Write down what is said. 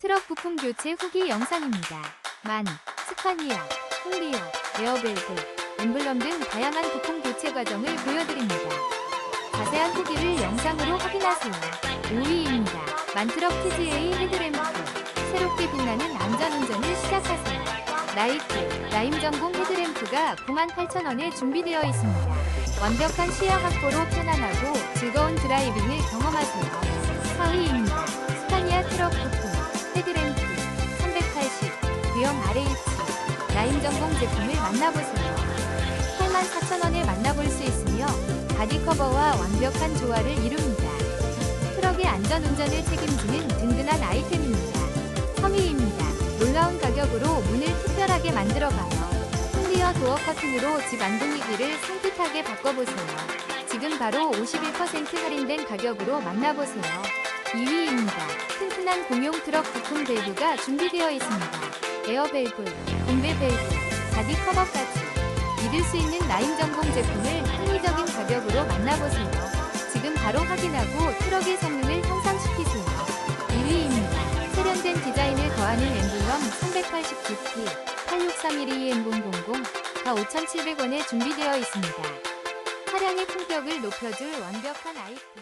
트럭 부품 교체 후기 영상입니다. 만, 스파니아, 홈리어, 에어벨트, 엠블럼 등 다양한 부품 교체 과정을 보여드립니다. 자세한 후기를 영상으로 확인하세요. 5위입니다. 만트럭 TGA 헤드램프. 새롭게 빛나는 안전운전을 시작하세요. 라이트, 라임 전공 헤드램프가 98,000원에 준비되어 있습니다. 완벽한 시야 확보로 편안하고 즐거운 드라이빙을 경험하세요. 라인 전공 제품을 만나보세요. 84,000원에 만나볼 수 있으며 바디 커버와 완벽한 조화를 이룹니다. 트럭의 안전 운전을 책임지는 든든한 아이템입니다. 3위입니다. 놀라운 가격으로 문을 특별하게 만들어가요. 클리어 도어 커튼으로 집 안분위기를 산뜻하게 바꿔보세요. 지금 바로 51% 할인된 가격으로 만나보세요. 2위 튼튼한 공용 트럭 부품 밸브가 준비되어 있습니다. 에어 밸브, 공배 밸브, 바디 커버까지 믿을 수 있는 라인 전공 제품을 합리적인 가격으로 만나보세요. 지금 바로 확인하고 트럭의 성능을 향상시키세요. 1위입니다. 세련된 디자인을 더하는 엠블럼 389T 863122M000 다 5,700원에 준비되어 있습니다. 차량의 품격을 높여줄 완벽한 아이템.